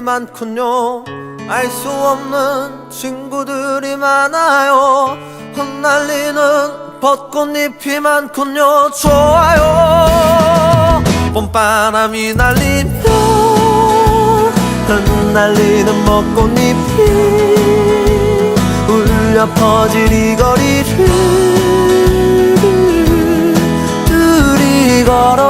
많군요. 알 수 없는 친구들이 많아요. 흩날리는 벚꽃잎이 많군요. 좋아요. 봄바람이 날리며 흩날리는 벚꽃잎이 울려 퍼질 이 거리를 둘이 걸어